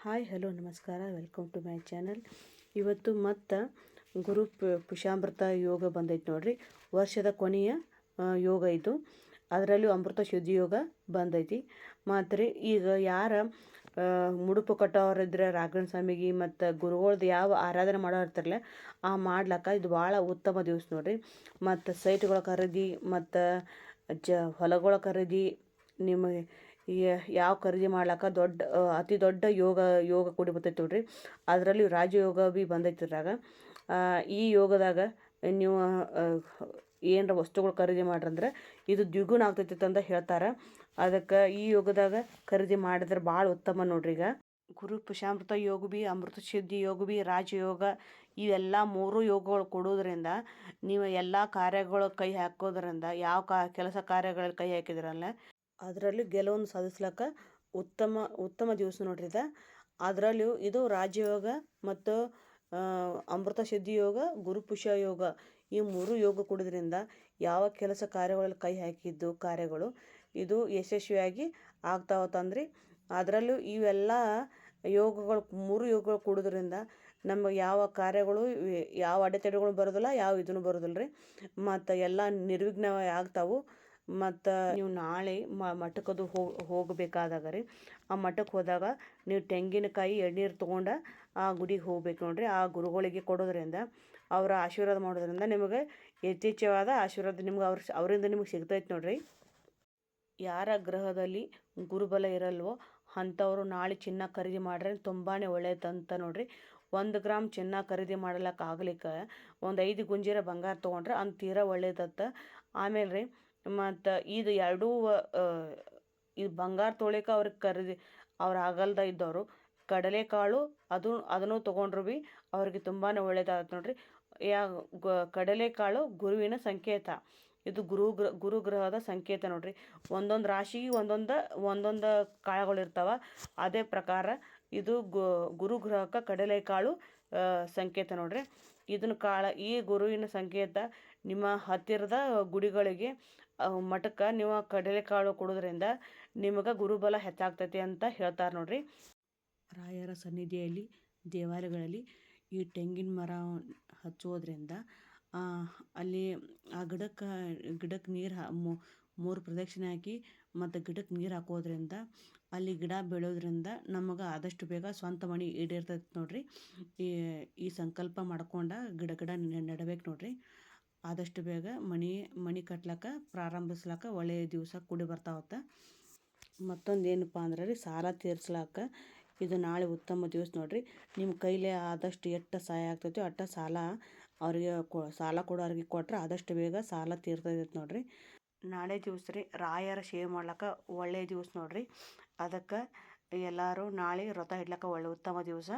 Hi, hello, ನಮಸ್ಕಾರ. Welcome to my channel ಇವತ್ತು ಮತ್ತು ಗುರು ಪುಷಾಮೃತ ಯೋಗ ಬಂದೈತೆ ನೋಡಿರಿ. ವರ್ಷದ ಕೊನೆಯ ಯೋಗ ಇದು. ಅದರಲ್ಲೂ ಅಮೃತ ಶುದ್ಧಿ ಯೋಗ ಬಂದೈತಿ. ಮಾತ್ರ ಈಗ ಯಾರ ಮುಡುಪು ಕಟ್ಟೋರಿದ್ರೆ ರಾಘವನ ಸ್ವಾಮಿಗೆ ಮತ್ತು ಗುರುಗಳ್ದು ಯಾವ ಆರಾಧನೆ ಮಾಡೋ ಇರ್ತಾರಲ್ಲ, ಆ ಮಾಡ್ಲಕ್ಕ ಇದು ಭಾಳ ಉತ್ತಮ ದಿವಸ ನೋಡಿರಿ. ಮತ್ತು ಸೈಟ್ಗಳ ಖರೀದಿ, ಮತ್ತು ಜ, ಹೊಲಗಳ ಖರೀದಿ, ನಿಮಗೆ ಯಾವ ಖರೀದಿ ಮಾಡ್ಲಾಕ ದೊಡ್ಡ ಅತಿ ದೊಡ್ಡ ಯೋಗ ಯೋಗ ಕೂಡಿ ಬರ್ತೈತೆ ನೋಡ್ರಿ. ಅದರಲ್ಲಿ ರಾಜಯೋಗ ಭೀ ಬಂದೈತೆ ಇದ್ರಾಗ. ಈ ಯೋಗದಾಗ ನೀವು ಏನರ ವಸ್ತುಗಳು ಖರೀದಿ ಮಾಡ್ರಂದ್ರೆ ಇದು ದ್ವಿಗುಣ ಆಗ್ತೈತಿ ಅಂತ ಹೇಳ್ತಾರೆ. ಅದಕ್ಕೆ ಈ ಯೋಗದಾಗ ಖರೀದಿ ಮಾಡಿದ್ರೆ ಭಾಳ ಉತ್ತಮ ನೋಡ್ರಿ ಈಗ. ಗುರು ಪುಷಾಮೃತ ಯೋಗ ಬಿ, ಅಮೃತ ಸಿದ್ಧಿ ಯೋಗ ಭೀ ರಾಜಯೋಗ ಇವೆಲ್ಲ ಮೂರು ಯೋಗಗಳು ಕೊಡೋದ್ರಿಂದ ನೀವು ಎಲ್ಲ ಕಾರ್ಯಗಳು ಕೈ ಹಾಕೋದ್ರಿಂದ, ಯಾವ ಕಾ, ಕೆಲಸ ಕಾರ್ಯಗಳಲ್ಲಿ ಕೈ ಹಾಕಿದ್ರಲ್ಲ ಅದರಲ್ಲಿ ಗೆಲುವನ್ನು ಸಾಧಿಸ್ಲಕ್ಕ ಉತ್ತಮ ಉತ್ತಮ ದಿವಸ ನೋಡ್ರಿ ಇದು. ಅದರಲ್ಲೂ ಇದು ರಾಜಯೋಗ ಮತ್ತು ಅಮೃತ ಸಿದ್ಧಿ ಯೋಗ ಗುರುಪುಷ ಯೋಗ ಈ ಮೂರು ಯೋಗ ಕುಡಿದ್ರಿಂದ ಯಾವ ಕೆಲಸ ಕಾರ್ಯಗಳಲ್ಲಿ ಕೈ ಹಾಕಿದ್ದು ಕಾರ್ಯಗಳು ಇದು ಯಶಸ್ವಿಯಾಗಿ ಆಗ್ತಾವತ್ತಂದ್ರಿ. ಅದರಲ್ಲೂ ಇವೆಲ್ಲ ಯೋಗಗಳು, ಮೂರು ಯೋಗಗಳು ಕೂಡೋದ್ರಿಂದ ನಮಗೆ ಯಾವ ಕಾರ್ಯಗಳು, ಯಾವ ಅಡೆತಡೆಗಳು ಬರೋದಿಲ್ಲ, ಯಾವ ಇದನ್ನು ಬರೋದಿಲ್ಲ ರೀ ಮತ್ತು ಎಲ್ಲ ನಿರ್ವಿಘ್ನ ಆಗ್ತಾವು. ಮತ್ತು ನೀವು ನಾಳೆ ಮಠಕ್ಕದು ಹೋಗಬೇಕಾದಾಗ ರೀ, ಆ ಮಠಕ್ಕೆ ಹೋದಾಗ ನೀವು ತೆಂಗಿನಕಾಯಿ, ಎಳ್ನೀರು ತೊಗೊಂಡು ಆ ಗುಡಿಗೆ ಹೋಗ್ಬೇಕು ನೋಡ್ರಿ. ಆ ಗುರುಗಳಿಗೆ ಕೊಡೋದ್ರಿಂದ ಅವರ ಆಶೀರ್ವಾದ ಮಾಡೋದ್ರಿಂದ ನಿಮಗೆ ಯಥೇಚ್ಛವಾದ ಆಶೀರ್ವಾದ ನಿಮ್ಗೆ ಅವ್ರ, ಅವರಿಂದ ನಿಮಗೆ ಸಿಗ್ತೈತೆ ನೋಡ್ರಿ. ಯಾರ ಗ್ರಹದಲ್ಲಿ ಗುರುಬಲ ಇರಲ್ವೋ ಅಂಥವ್ರು ನಾಳೆ ಚಿನ್ನ ಖರೀದಿ ಮಾಡ್ರೆ ತುಂಬಾ ಒಳ್ಳೆಯದಂತ ನೋಡ್ರಿ. ಒಂದು ಗ್ರಾಮ್ ಚಿನ್ನ ಖರೀದಿ ಮಾಡ್ಲಕ್ಕೆ ಆಗ್ಲಿಕ್ಕೆ ಒಂದು ಐದು ಗುಂಜಿರ ಬಂಗಾರ ತೊಗೊಂಡ್ರೆ ಅಂತ ತೀರಾ ಒಳ್ಳೇದತ್ತ ಆಮೇಲೆ ರೀ ಮತ್ತು ಇದು ಎರಡೂ ಇದು ಬಂಗಾರ ತೊಗೊಳಿಕ್ಕೆ ಅವ್ರಿಗೆ ಖರೀದಿ ಅವ್ರು ಆಗಲ್ದ ಇದ್ದವರು. ಕಡಲೆಕಾಳು, ಅದು, ಅದನ್ನು ತೊಗೊಂಡ್ರು ಭೀ ಅವ್ರಿಗೆ ತುಂಬಾ ಒಳ್ಳೇದಾಗತ್ತೆ ನೋಡ್ರಿ. ಯಾ ಕಡಲೆಕಾಳು ಗುರುವಿನ ಸಂಕೇತ. ಇದು ಗುರು ಗ್ರ ಗುರುಗ್ರಹದ ಸಂಕೇತ ನೋಡ್ರಿ. ಒಂದೊಂದು ರಾಶಿಗೆ ಒಂದೊಂದು ಒಂದೊಂದು ಕಾಳುಗಳು ಇರ್ತಾವ. ಅದೇ ಪ್ರಕಾರ ಇದು ಗು ಗುರುಗ್ರಹಕ್ಕೆ ಕಡಲೆಕಾಳು ಸಂಕೇತ ನೋಡ್ರಿ. ಇದನ್ನ ಕಾಳ, ಈ ಗುರುವಿನ ಸಂಕೇತ ನಿಮ್ಮ ಹತ್ತಿರದ ಗುಡಿಗಳಿಗೆ ಮಠಕ್ಕೆ ನೀವು ಕಡಲೆಕಾಳು ಕೊಡೋದ್ರಿಂದ ನಿಮಗೆ ಗುರುಬಲ ಹೆಚ್ಚಾಗ್ತೈತಿ ಅಂತ ಹೇಳ್ತಾರೆ ನೋಡ್ರಿ. ರಾಯರ ಸನ್ನಿಧಿಯಲ್ಲಿ, ದೇವಾಲಯಗಳಲ್ಲಿ ಈ ತೆಂಗಿನ ಮರ ಹಚ್ಚೋದ್ರಿಂದ ಅಲ್ಲಿ ಆ ಗಿಡಕ್ಕೆ ಗಿಡಕ್ಕೆ ನೀರು ಹಾ ಮೂರು ಪ್ರದಕ್ಷಿಣೆ ಹಾಕಿ ಮತ್ತು ಗಿಡಕ್ಕೆ ನೀರು ಹಾಕೋದ್ರಿಂದ ಅಲ್ಲಿ ಗಿಡ ಬೆಳೆಯೋದ್ರಿಂದ ನಮಗೆ ಆದಷ್ಟು ಬೇಗ ಸ್ವಂತ ಮಣಿ ಈಡೇರ್ತೈತೆ ನೋಡ್ರಿ. ಈ ಈ ಸಂಕಲ್ಪ ಮಾಡ್ಕೊಂಡು ಗಿಡ ಗಿಡ ನೆಡ್ಬೇಕು ನೋಡ್ರಿ. ಆದಷ್ಟು ಬೇಗ ಮಣಿ ಮನೆ ಕಟ್ಲಕ್ಕ ಪ್ರಾರಂಭಿಸ್ಲಕ್ಕ ಒಳ್ಳೆಯ ದಿವಸ ಕೂಡಿ ಬರ್ತಾವತ್ತ. ಮತ್ತೊಂದು ಏನಪ್ಪ ಅಂದ್ರೆ ರೀ ಸಾಲ ತೀರ್ಸ್ಲಾಕ ಇದು ನಾಳೆ ಉತ್ತಮ ದಿವಸ ನೋಡ್ರಿ. ನಿಮ್ಮ ಕೈಲೇ ಆದಷ್ಟು ಎಷ್ಟು ಸಹಾಯ ಆಗ್ತೈತೋ ಅಟ್ಟ ಸಾಲ ಅವರಿಗೆ ಕೊ, ಸಾಲ ಕೊಡೋರಿಗೆ ಕೊಟ್ರೆ ಆದಷ್ಟು ಬೇಗ ಸಾಲ ತೀರ್ತೈತೆ ನೋಡ್ರಿ. ನಾಳೆ ದಿವಸ ರೀ, ರಾಯರ ಸೇವೆ ಮಾಡ್ಲಿಕ್ಕೆ ಒಳ್ಳೆಯ ದಿವಸ ನೋಡ್ರಿ. ಅದಕ್ಕೆ ಎಲ್ಲರೂ ನಾಳೆ ವ್ರತ ಇಡ್ಲಿಕ್ಕೆ ಒಳ್ಳೆ ಉತ್ತಮ ದಿವಸ.